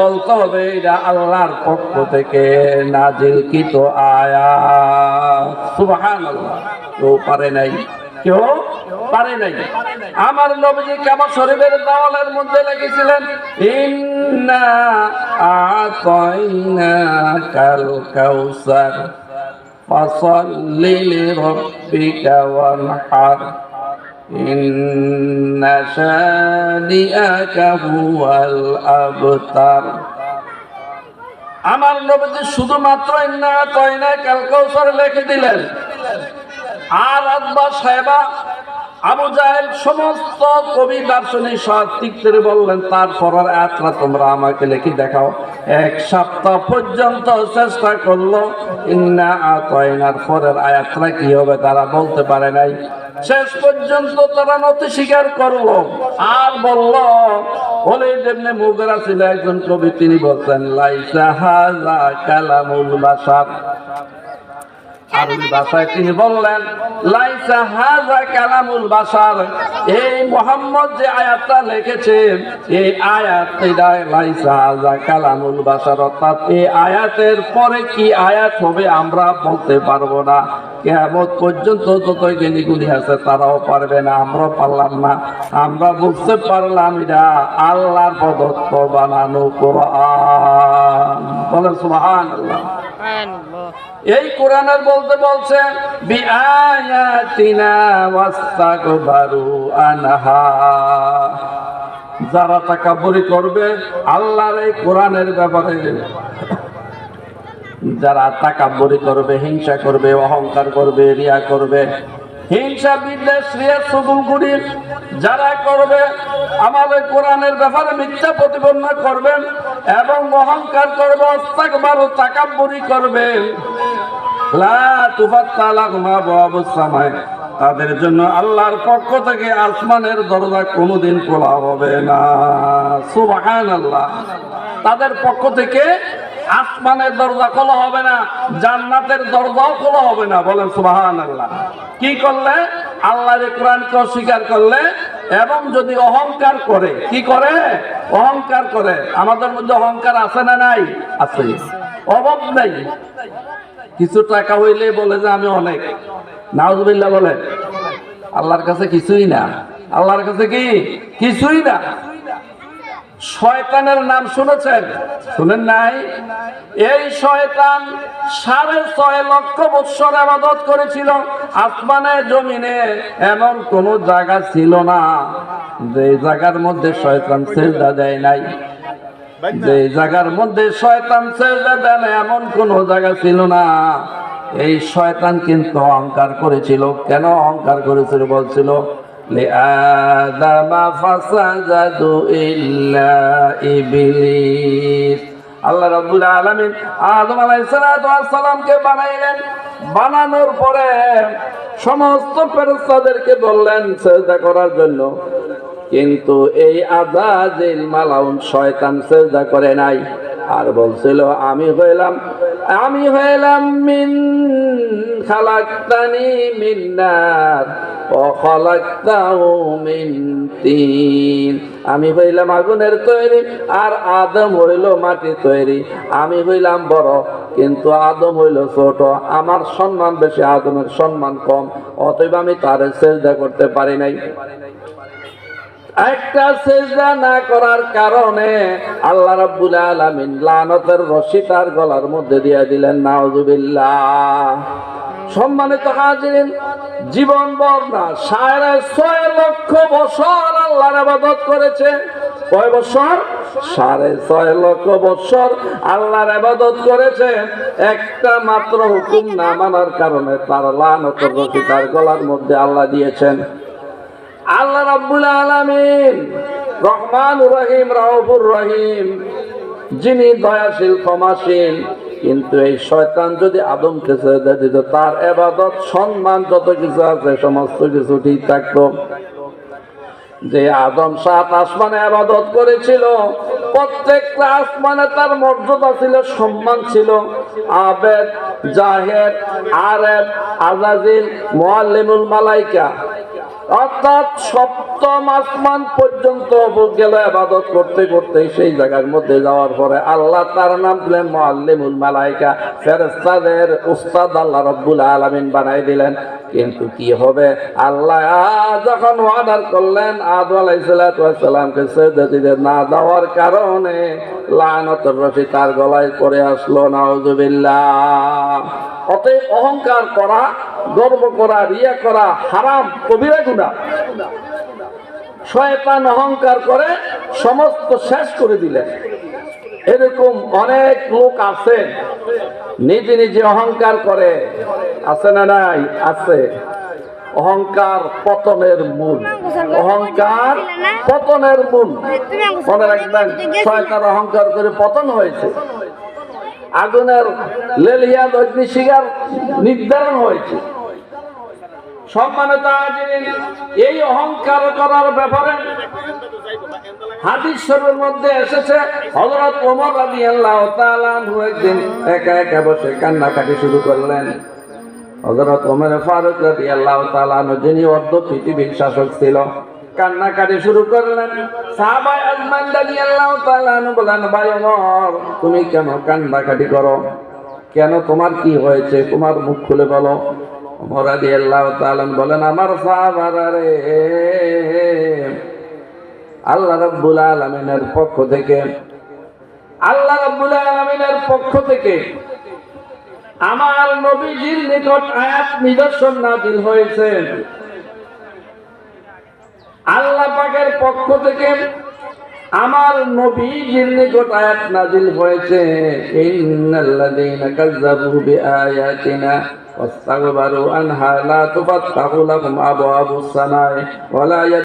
বলতে হবে, এটা আল্লাহর পক্ষ থেকে নাজিলকৃত আয়া সুবহানাল্লাহ। তো পারে নাই? কেউ পারে নাই? আমার নবীজি কাবা শরীফের দেওয়ালের মধ্যে লিখেছিলেন ইন্না আতাইনা কাউসার ফাসাল্লি লিরাব্বিকা ওয়ানহার। إن شانئك هو الأبتر আমার নবীজি শুধুমাত্র ইন্না তয়না কাল কাউসার লিখে দিলেন আর আব্বা সাহেবা আবু জাহেল সমস্ত কবি দার্শনিক সাহিত্যিকদের বললেন, তারপর আর আয়াতটা তোমরা আমাকে লিখে দেখাও। এক সপ্তাহ পর্যন্ত চেষ্টা করল, ইন্না আতয়নার পরের আয়াতটা কি হবে তারা বলতে পারে নাই। শেষ পর্যন্ত তারা নতি স্বীকার করল আর বলল বলে যেমনি মুগরা ছিল একজন কবি, তিনি বলতেন লাইসা হাজা কালামুল বাসার এই মোহাম্মদ যে আয়াত পরে কি আয়াত হবে আমরা বলতে পারব না। কেমন পর্যন্ত যত জ্ঞানীগুলি আছে তারাও পারবে না, আমরাও পারলাম না। আমরা বুঝতে পারলাম এটা আল্লাহর প্রদত্ত বানানো কোরআন। বলেন সুবহানাল্লাহ। এই কোরআনের বলতে বলছে যারা তাকাব্বুরি করবে, আল্লাহর এই কোরআনের ব্যাপারে। যারা তাকাব্বুরি করবে, হিংসা করবে, অহংকার করবে, রিয়া করবে হিংসা বিদ্বেষ রিয়া সুগুলগুড়ি যারা করবে, আমাদের কোরআনের ব্যাপারে মিথ্যা প্রতিপন্ন করবেন এবং অহংকার করবে অস্তাকবারু তাকাব্বুরি করবে। লা তুফাত্তালাহুমা আবওয়াবুস সামায় তাদের জন্য আল্লাহর পক্ষ থেকে আসমানের দরজা কোনোদিন খোলা হবে না। সুবহানাল্লাহ। তাদের পক্ষ থেকে আসমানের দরজা খোলা হবে না, জান্নাতের দরজাও খোলা হবে না, বলেন সুবাহান আল্লাহ কি করলে? আল্লাহর কোরআনকে অস্বীকার করলে এবং যদি অহংকার করে, কি করে? অহংকার করে। আমাদের মধ্যে অহংকার আছে না নাই? আছে। অভাব নাই। কিছু টাকা হইলে বলে যে আমি অনেক। নাউজুবিল্লাহ বলে, আল্লাহর কাছে কিছুই না। আল্লাহর কাছে কি? কিছুই না। শয়তানের নাম শুনেছেন? শুনেন নাই? এই শয়তান সাড়ে ছয় লক্ষ বৎসর আবাদত করেছিল। আসমানে, জমিনে এমন কোন জায়গা ছিল না, যে জায়গার মধ্যে শয়তান সেজদা দেয় নাই। যে জায়গার মধ্যে শয়তান সেজদা দেয় না এমন কোন জায়গা ছিল না। এই শয়তান কিন্তু অহংকার করেছিল। কেন অহংকার করেছিল বলছিল? لآدم فسجدوا إلا إبليس আল্লাহ রাব্বুল আলামিন আদম আলাইহিস সালামকে বানাইলেন বানানোর পরে সমস্ত ফেরেশতাদেরকে বললেন সেজদা করার জন্য কিন্তু এই আজাজিল মালাউন শয়তান সেজদা করে নাই আর বলছিল আমি হইলাম আমি হইলাম মিন খালাক্তানি মিন নার, ও খালাক্তাহু মিন তিন। আমি হইলাম আগুনের তৈরি আর আদম হইল মাটি তৈরি। আমি হইলাম বড়, কিন্তু আদম হইল ছোট। আমার সম্মান বেশি, আদমের সম্মান কম। অতএব আমি তার চেষ্টা করতে পারি নাই। একটা সেজদা না করার কারণে আল্লাহ রাব্বুল আলামিন লানতের রশি তার গলার মধ্যে দিয়ে দিলেন, নাউজুবিল্লাহ। সম্মানিত হাজিরিন, জীবন বর্ণা সাড়ে ছয় লক্ষ বছর আল্লাহর আবাদত করেছে। কয় বছর? সাড়ে ছয় লক্ষ বছর আল্লাহর আবাদত করেছে। একটা মাত্র হুকুম না মানার কারণে তার লানতের রশি তার গলার মধ্যে আল্লাহ দিয়েছেন। আল্লাহ রাব্বুল আলামিন রহমান রহিম, রাউফুর রহিম। যিনি দয়াশীল, ক্ষমাশীল, কিন্তু এই শয়তান যদি আদমকে ছেড়ে দিত তার এবাদত, সম্মান যত কিছু আছে, সমস্ত কিছু ঠিক থাকতো। যে আদম সাত আসমানে আবাদত করেছিল, প্রত্যেকটা আসমানে তার মর্যাদা ছিল, সম্মান ছিল। আবেদ, জাহেদ আরেব আজাজিল মোয়াল্লিমুল মালাইকা। অর্থাৎ সপ্তম আসমান পর্যন্ত গেল আবাদত করতে করতে সেই জায়গার মধ্যে যাওয়ার পরে আল্লাহ তার নাম দিলেন মোয়াল্লিমুল মালাইকা। ফেরেস্তাদের উস্তাদ আল্লাহ রব্বুল আলমিন বানাই দিলেন। কিন্তু কি হবে? আল্লাহ যখন অর্ডার করলেন আদু আলাইসালামকে সৈয়দিদের না দেওয়ার কারণে লানতর রশি তার গলায় পড়ে আসলো, নাউজুবিল্লাহ। অতএব অহংকার করা, গর্ব করা, রিয়া করা হারাম, কবিরা গুণা শয়তান অহংকার করে সমস্ত শেষ করে দিলেন। এরকম অনেক লোক আছে, নিজে নিজে অহংকার করে। আছে না নাই? আছে। অহংকার পতনের মূল। অহংকার পতনের মূল। মনে রাখবেন, শয়তান অহংকার করে পতন হয়েছে। আগুনের লেলিয়াদ অগ্নিশিগার নির্ধারণ হয়েছে। সম্মানিত এই অহংকার করার ব্যাপারে হাদিস শরীফের মধ্যে এসেছে, হযরত ওমর রাদিয়াল্লাহু তাআলা একদিন একা একা বসে কান্নাকাটি শুরু করলেন। হযরত ওমর ফারুক রাদিয়াল্লাহু তাআলা আনহু, যিনি অর্ধ পৃথিবীর শাসক ছিল, কান্নাকাটি শুরু করলেন। সাহাবায়ে আজমান রাদিয়াল্লাহু তাআলা আনহু বলেন, ভাই ওমর, তুমি কেন কান্নাকাটি করো? কেন তোমার কি হয়েছে? তোমার মুখ খুলে বলো। ওমর রাদিয়াল্লাহু তাআলা বলেন, আমার সাহাবারা রে, আল্লাহ রাব্বুল আলামিনের পক্ষ থেকে, আল্লাহ রাব্বুল আলামিনের পক্ষ থেকে আমার নবীজির নিকট আয়াত নিদর্শন নাজিল হয়েছে আল্লাহ পাকের পক্ষ থেকে আমার নবীজির নিকট আয়াত নাজিল হয়েছে ইন্নাল্লাযীনা কাযযাবু বিআয়াতিনা واستكبروا عنها لا تفتح لهم أبواب السماء ولا